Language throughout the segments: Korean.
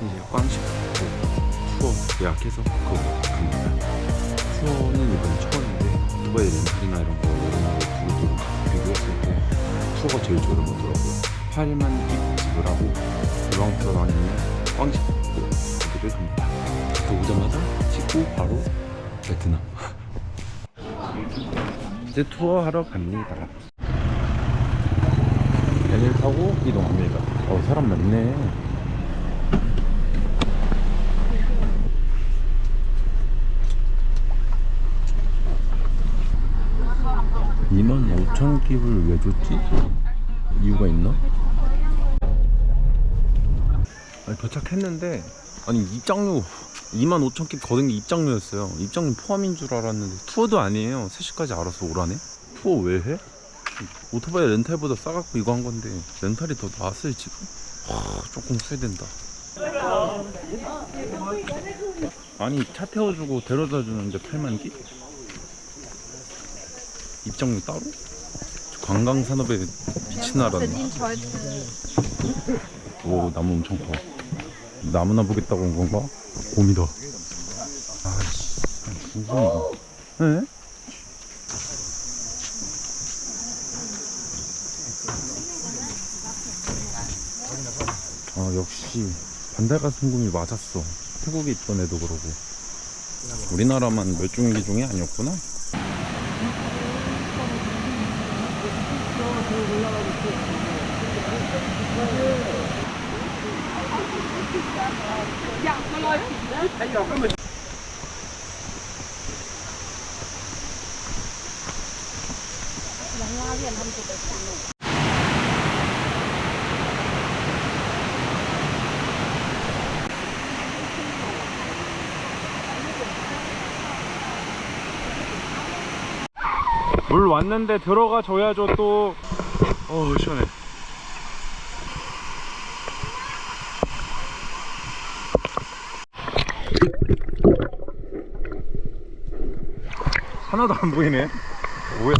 이제 꽝식 투어 예약해서 그거 갑니다. 투어는 이번에 처음인데 오토바이 렌탈이나 이런 거거 두고두고 비교했을 때 투어가 제일 저렴하더라고요. 8일만 입 지불하고 이왕 들어다니면 꽝식 거기를 갑니다. 갔다 오자마자 씻고 바로 베트남. 이제 투어 하러 갑니다. 배를 타고 이동합니다. 어, 사람 많네. 이만 5천 깁을 왜 줬지? 이유가 있나? 아니, 도착했는데 아니 입장료 2만 5천 깁 거둔 게 입장료였어요. 입장료 포함인 줄 알았는데 투어도 아니에요. 3시까지 알아서 오라네? 투어 왜 해? 오토바이 렌탈보다 싸갖고 이거 한 건데 렌탈이 더 나았을 지금? 하, 조금 후회된다. 아니 차 태워주고 데려다 주는데 8만 기? 입장료 따로? 저 관광 산업에 미친 나라네. 오 나무 엄청 커. 나무나 보겠다고 온 건가? 곰이다. 아이씨, 죽어. 에? 아 역시 반달가 순금이 맞았어. 태국에 있던 애도 그러고. 우리나라만 멸종위기 종이 아니었구나. 물 왔는데 들어가 줘야죠 또. 어 시원해. 하나도 안 보이네. 뭐야?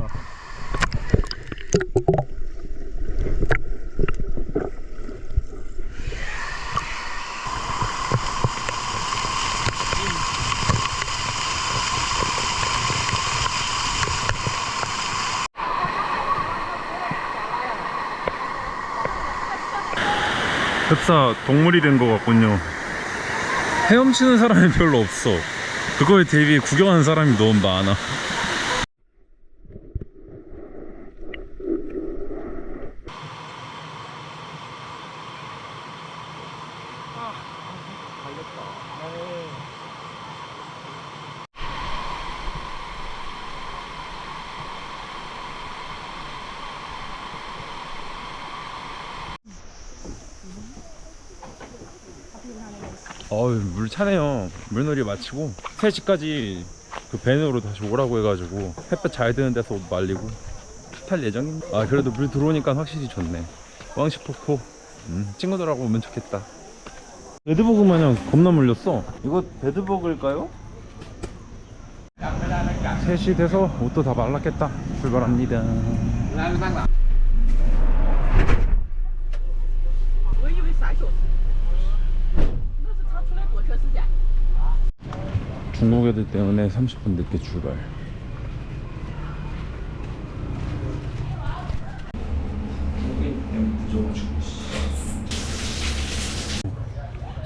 흡사 동물이 된 것 같군요. 헤엄치는 사람이 별로 없어. 그거에 대비해 구경하는 사람이 너무 많아. 어우 물 차네요. 물놀이 마치고 3시까지 그 밴으로 다시 오라고 해가지고 햇볕 잘 드는 데서 옷 말리고 탈 예정입니다. 아 그래도 물 들어오니까 확실히 좋네. 왕시폭포. 음, 친구들하고 오면 좋겠다. 배드버그 마냥 겁나 물렸어. 이거 배드버그일까요? 3시 돼서 옷도 다 말랐겠다. 출발합니다 중국 애들 때문에 30분 늦게 출발.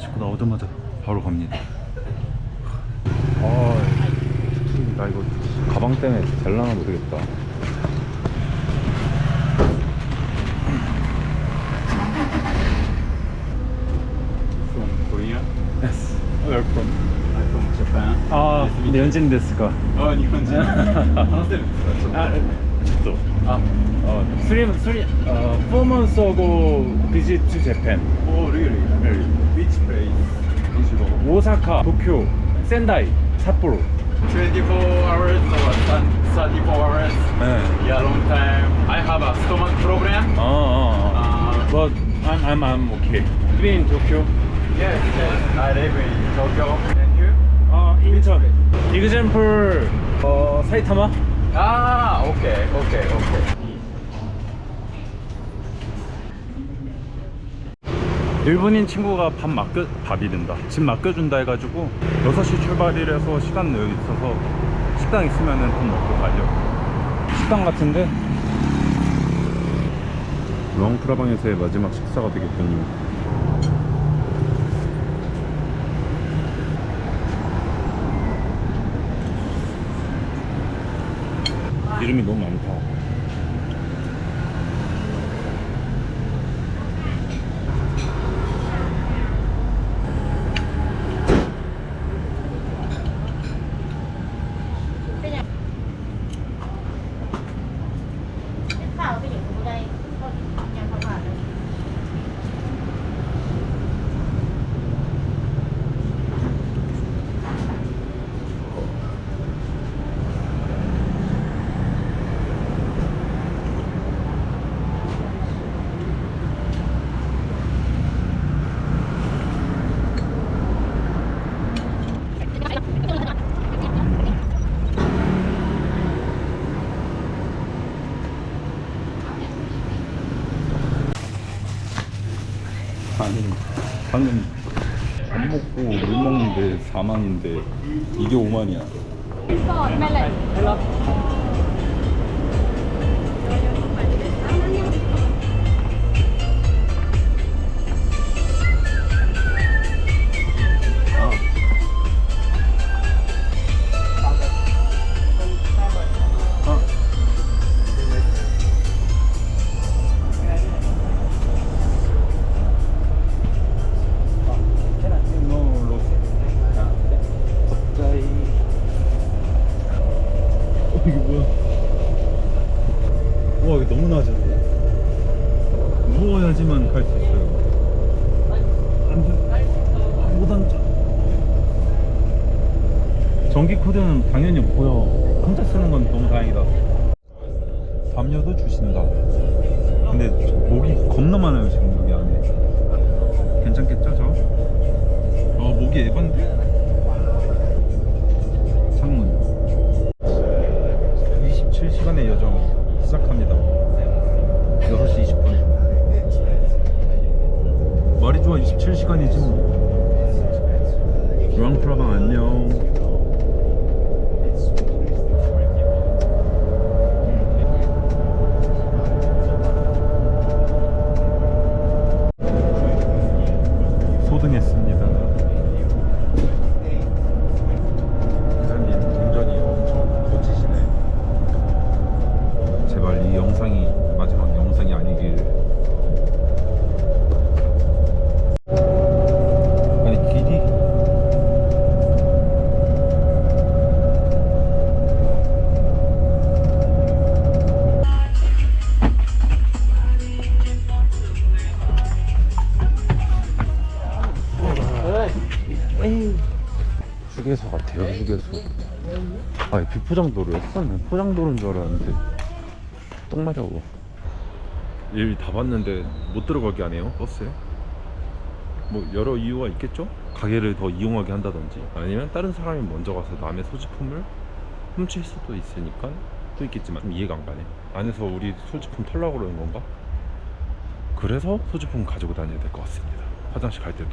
씻고 나오자마자 바로 갑니다. 아, 나 이거 가방 때문에 될라나 모르겠다. 아? 아, 아, 또. 아, 어, uh, four months ago visit to Japan. oh, really? Really? Which place? Is it 오사카, 도쿄, 센다이, 삿포로. 24 hours or 34 hours? 네. Yeah, long time. I have a stomach problem. 어, 어, 어. Uh, But I'm, I'm, I'm okay. Live in Tokyo. yes, yes. I live in Tokyo. 어, 인천. Example, 어, 사이타마. Ah, okay, okay, okay. 일본인 친구가 밥 맡겨 밥이 된다 집 맡겨준다 해가지고 6시 출발이라서 시간 여유 있어서 식당 있으면은 좀 먹고 가려고 식당 같은데 롱프라방에서의 마지막 식사가 되겠군요 이름이 너무 많다 아니 방금 밥 먹고 물 먹는데 4만인데 이게 5만이야 너무 낮은데? 누워야지만 갈 수 있어요. 전기 코드는 당연히 보여. 혼자 쓰는 건 너무 다행이다. 담요도 주신다. 근데 목이 겁나 많아요, 지금 여기 안에. 괜찮겠죠, 저? 어, 목이 에반데? 창문. 27시간의 여정 포장도로였어? 난 포장도로인 줄 알았는데 똥 마려워 여기 다 봤는데 못 들어가게 하네요 버스에 뭐 여러 이유가 있겠죠? 가게를 더 이용하게 한다든지 아니면 다른 사람이 먼저 가서 남의 소지품을 훔칠 수도 있으니까 또 있겠지만 좀 이해가 안 가네 안에서 우리 소지품 털라고 그러는 건가? 그래서 소지품 가지고 다녀야 될 것 같습니다 화장실 갈 때도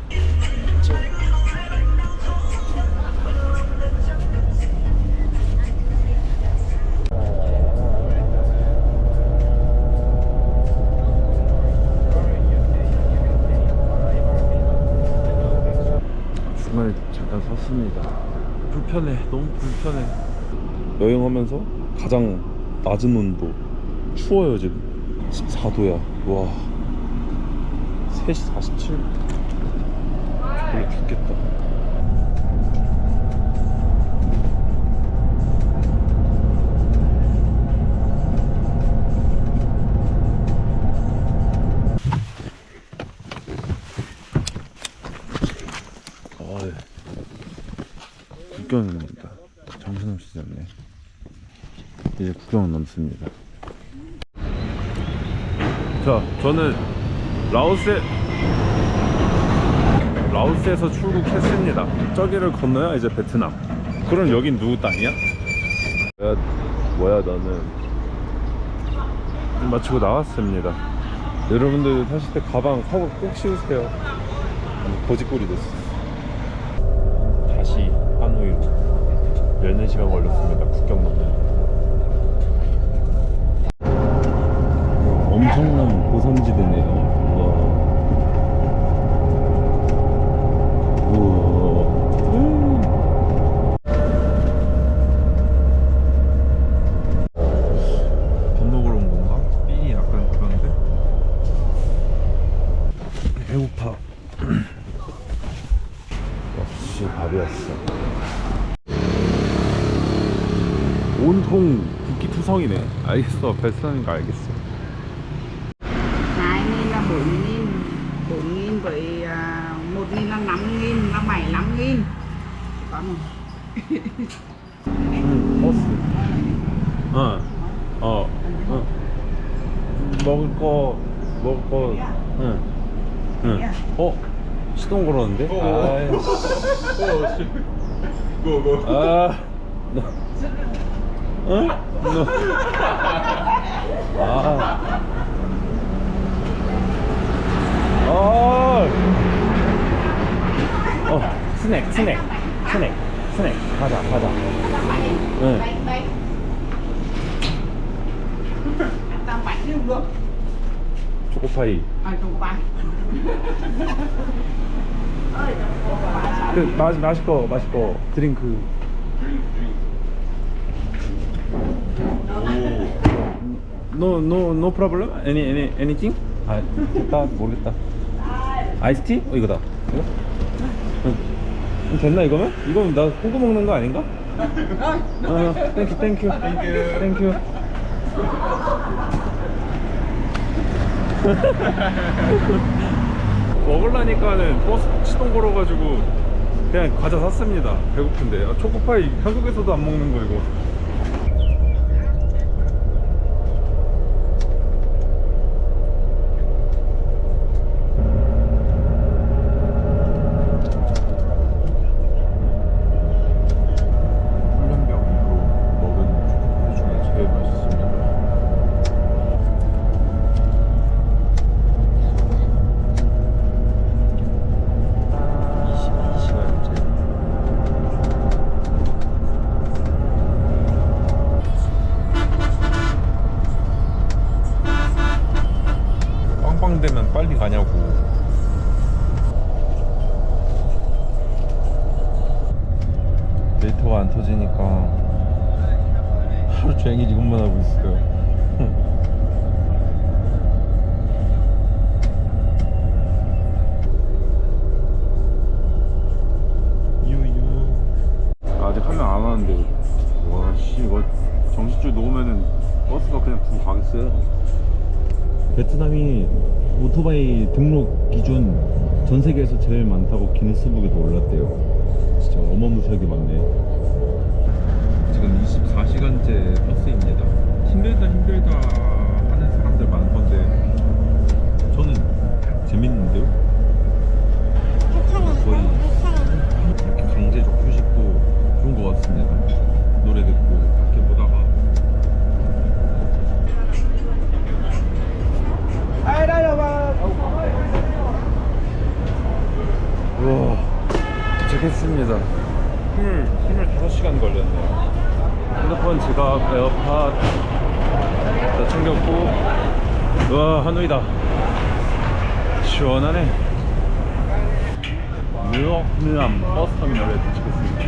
잠깐 섰습니다. 불편해, 너무 불편해. 여행하면서 가장 낮은 온도, 추워요 지금. 14도야. 와. 3시 47. 별로 죽겠다. 국경을 넘는다. 정신없이 졌네. 이제 국경을 넘습니다. 자, 저는 라오스에 라오스에서 출국했습니다. 저기를 건너야 이제 베트남. 그럼 여긴 누구 땅이야? 뭐야, 뭐야 너는? 마치고 나왔습니다. 여러분들 타실 때 가방 컵을 꼭 씌우세요. 거지꼴이 됐어. 하노이로 14시간 걸렸습니다. 국경 넘는. 엄청난 고산지대네요. 우와. 우와. 음. 밥 먹으러 온 건가? 삘이 약간 그런데? 배고파. 역시 밥이었어. 온통 국기투성이네. 알겠어. 베스트하는 거 알겠어. hai nghìn là bốn nghìn bốn nghìn với à, một nghìn là năm nghìn là bảy năm nghìn có một 응, 버스. 어, 어, 어. 먹을 거, 먹을 거, 응, 응. 어? 시동 걸었는데? 아이씨. 아, 너, 응? 너. 아. 아. 어, 스낵, 스낵, 스낵, 스낵. 가자, 가자. 응. cũng được 초코파이. à bánh 그 마, 마실 거 마실 거 드링크. No no no problem. Any any anything? 아 됐다 모르겠다. 아이스티? 어 이거다. 이거? 응. 응, 됐나 이거면? 이건 나 호구 먹는 거 아닌가? 어, 땡큐 땡큐 땡큐 땡큐. 먹으려니까는 버스 시동 걸어가지고 그냥 과자 샀습니다. 배고픈데 아, 초코파이 한국에서도 안 먹는 거 이거. 훈련병으로 먹은 초코파이 중에 제일 맛있습니다. 시간째 빵빵 되면 빨리 가냐고. 데이터가 안 터지니까 하루 종일 이것만 하고 있어요. 유유. 아직 한명안 왔는데. 와씨 이거 정신줄 놓으면은 버스가 그냥 두고 가겠어요? 베트남이 오토바이 등록 기준 전 세계에서 제일 많다고 기네스북에도 올랐대요. 진짜 어마무시하게 많네. 지금 24시간째 버스입니다. 힘들다 힘들다 하는 사람들 많던데 저는 재밌는데요? 거의 이렇게 강제적 휴식도 좋은 것 같습니다. 노래 듣고 밖에 보다가 우와 도착했습니다. 20, 25시간 걸렸네요. 핸드폰, 지갑, 에어팟 다 챙겼고 우와 하노이다. 시원하네. 뉴욕 미남 버스 터미널에 도착했습니다.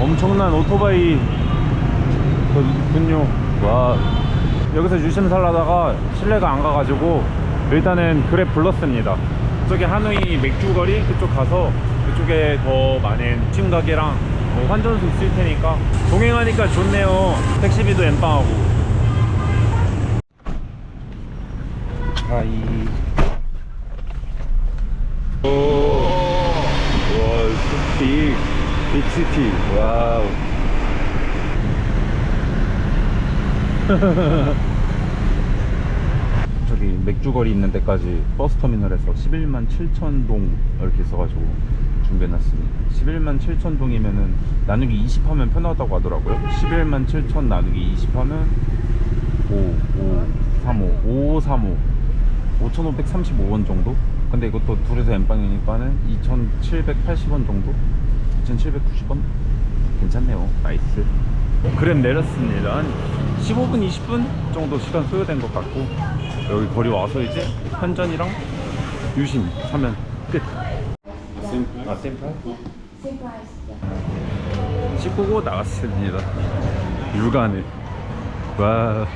엄청난 오토바이 군요. 와 여기서 유심 살라다가 실내가 안 가가지고 일단은 그랩 불렀습니다. 저기 하노이 맥주거리 그쪽 가서 그쪽에 더 많은 찜 가게랑 뭐 환전소 있을 테니까 동행하니까 좋네요. 택시비도 엠빵하고. 하이. 오, 와, 빅, 빅시티, 와우. 저기 맥주거리 있는 데까지 버스 터미널에서 11만 7천 동 이렇게 있어가지고 준비해놨습니다. 11만 7천 동이면은 나누기 20 하면 편하다고 하더라고요. 11만 7천 나누기 20 하면 5, 5, 3, 5, 5, 3, 5. 5,535원 정도? 근데 이것도 둘이서 엠빵이니까는 2,780원 정도? 2,790원? 괜찮네요. 나이스. 그램 내렸습니다. 한 15분, 20분 정도 시간 소요된 것 같고 여기 거리 와서 이제 현전이랑 유심 사면 끝. 아, 샘플? 씻고 나갔습니다. 육안에. 와.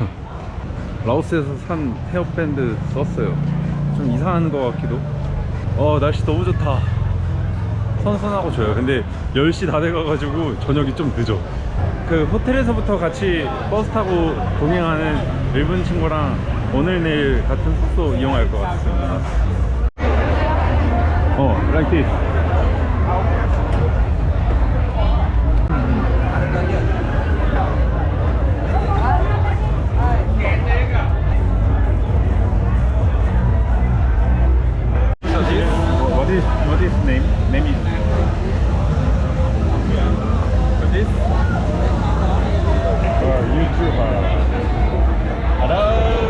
라오스에서 산 헤어밴드 썼어요. 좀 이상한 것 같기도. 어, 날씨 너무 좋다. 선선하고 좋아요. 근데 10시 다 돼가가지고 저녁이 좀 늦어. 그 호텔에서부터 같이 버스 타고 동행하는 일본 친구랑 오늘 내일 같은 숙소 이용할 것 같습니다. 어, like this. Uh, YouTuber. Hello.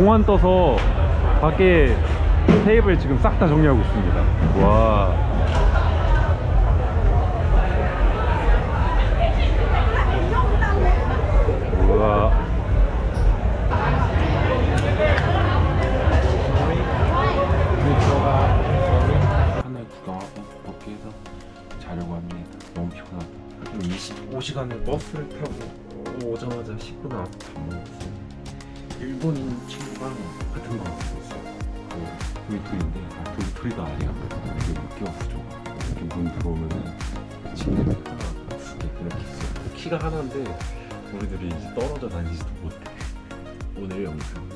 공안 떠서 밖에 테이블 지금 싹 다 정리하고 있습니다. 와. 우와. 하늘 구경하고 복귀해서 자려고 합니다. 너무 피곤하다. 25시간을 버스를 타고 오자마자 씻고 먹었어요. 일본인 친구랑 같은 방 썼어요. 그 도이토리인데 아 도이토리가 아니야. 이게 못 끼웠어 저거. 이렇게 문 들어오면은 하나 두개 이렇게 있어요. 키가 하나인데 우리들이 이제 떨어져 다니지도 못해. 오늘 영상